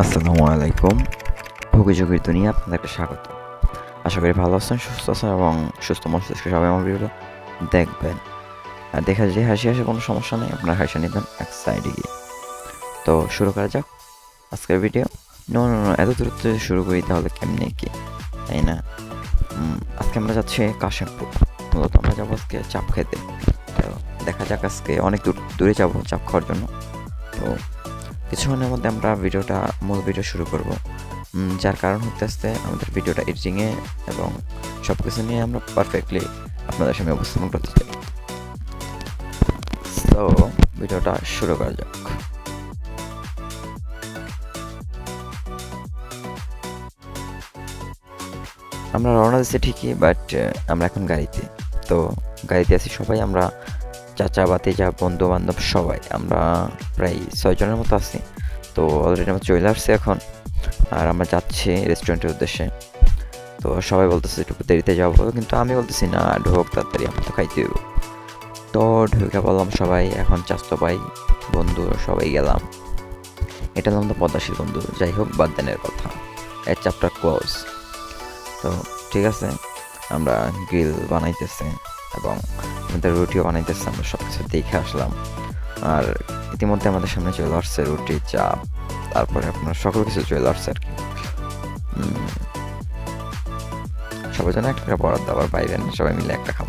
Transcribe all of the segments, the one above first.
আসসালামু আলাইকুম। ভোগীযোগীর দুনিয়া, আপনাদেরকে স্বাগত। আশা করি ভালো আছেন, সুস্থ আছেন এবং সুস্থ মস্তিষ্কে সবাই আমার ভিডিওটা দেখবেন। আর দেখা যায় হাসি হাসি কোনো সমস্যা নেই, আপনার হাসি নেবেন এক সাইডে গিয়ে। তো শুরু করা যাক আজকের ভিডিও নো নো নো এত দূর থেকে শুরু করি তাহলে কেমনি কি? তাই না? আজকে আমরা যাচ্ছি কাশিমপুর। মূলত আমরা যাব আজকে চাপ খেতে। তো দেখা যাক আজকে অনেক দূর, দূরে যাব চাপ খাওয়ার জন্য। তো কিছুক্ষণের মধ্যে আমরা ভিডিওটা, মূল ভিডিও শুরু করব। যার কারণ হতে আসতে আমাদের ভিডিওটা এডিটিংয়ে এবং সব কিছু নিয়ে আমরা পারফেক্টলি আপনাদের সামনে উপস্থাপন করতে চাই। তো ভিডিওটা শুরু করা যাক। আমরা রওনা দিচ্ছি ঠিকই বাট আমরা এখন গাড়িতে। তো গাড়িতে আছি সবাই, আমরা চাচা বাতিজা বন্ধু বান্ধব সবাই, আমরা প্রায় ছয়জনের মতো আছি। তো অলরেডি আমরা চলে আসছি এখন, আর আমরা যাচ্ছি রেস্টুরেন্টের উদ্দেশ্যে। তো সবাই বলতেছে একটু দেরিতে যাব, কিন্তু আমি বলতেছি না, ঢোক, তাড়াতাড়ি আমার তো খাইতে হবে তো ঢুকে বললাম সবাই, এখন চাস্তো ভাই, বন্ধু, সবাই গেলাম। এটা হলাম তো পদ্মাশীল বন্ধু, যাই হোক বাদদানের কথা। এর চাপটা ক্লোজ তো ঠিক আছে, আমরা গ্রিল বানাইতেছি, এবং আমাদের রুটিও বানাইতেছে, আমরা সব কিছু দেখে আসলাম। আর ইতিমধ্যে আমাদের সামনে চলে আসছে রুটি, চা, তারপরে আপনার সকল কিছু চলে আসছে আর কি। সবার জন্য একটা বরাদ্দ আবার বাইরে সবাই মিলে একটা খাব।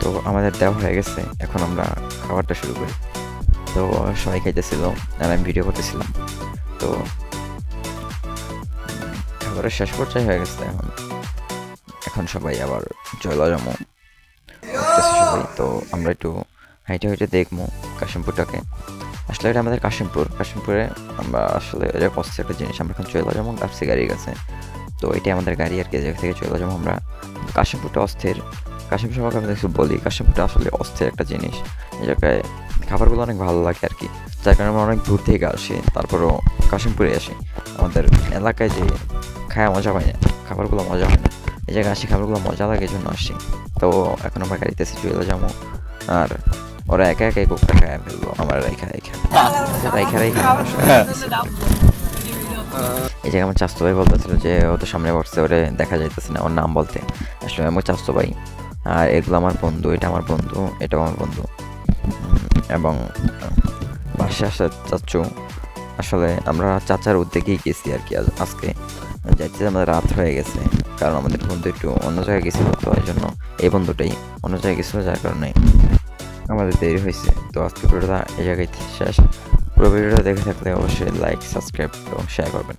তো আমাদের দেওয়া হয়ে গেছে, এখন আমরা খাবারটা শুরু করি। তো সবাই খাইতেছিল, আর আমি ভিডিও করতেছিলাম। তো উম, শেষ পর্যায়ে হয়ে গেছে এখন। এখন সবাই আবার চলে সবাই তো আমরা একটু হাইটে হাইটে দেখব কাশিমপুরটাকে। আসলে এটা আমাদের কাশিমপুর। কাশিমপুরে আমরা আসলে এটা কষ্ট একটা জিনিস আমরা এখন চলে যাব গাড়ির কাছে। তো এটাই আমাদের গাড়ি আর কি জায়গা থেকে চলে যাব আমরা। কাশিমপুরটা অস্থির। কাশিমপুর সবাইকে আমি কিছু বলি। কাশিমপুরটা আসলে অস্থির একটা জিনিস। এই জায়গায় খাবারগুলো অনেক ভালো লাগে আর কি। যার কারণে আমরা অনেক দূর থেকে আসি তারপরও কাশিমপুরে আসি। আমাদের এলাকায় যে খায়া, মজা পাই না। খাবারগুলো মজা হয় না। এই জায়গায় আসি, খাবারগুলো মজা লাগে জন্য আসি। তো এখন আমরা গাড়িতে চলে যাব। আর ওরা একা একাই কোকটা খায় ফেলব আমার রেখা রেখা। রেখা রেখা। এই জায়গায় আমার চাস্তো ভাই বলতেছিল যে, ও তো সামনে বসছে, ওরে দেখা যাইতেছে না, ওর নাম বলতে। আসলে আমার চাস্তো ভাই। আর এগুলো আমার বন্ধু, এটা আমার বন্ধু, এটাও আমার বন্ধু। এবং পাশে আসা চাচ্ছু আসলে আমরা চাচার উদ্যোগেই গেছি আর কি। আজকে যাইতে আমাদের রাত হয়ে গেছে। কারণ আমাদের বন্ধু একটু অন্য জায়গায় গেছিল তো, এই জন্য এই বন্ধুটাই অন্য জায়গায় গেছিল, যার কারণে আমাদের দেরি হয়েছে। তো আজকে ভিডিওটা এই জায়গায় শেষ। পুরো ভিডিওটা দেখে থাকলে অবশ্যই লাইক সাবস্ক্রাইব এবং শেয়ার করবেন।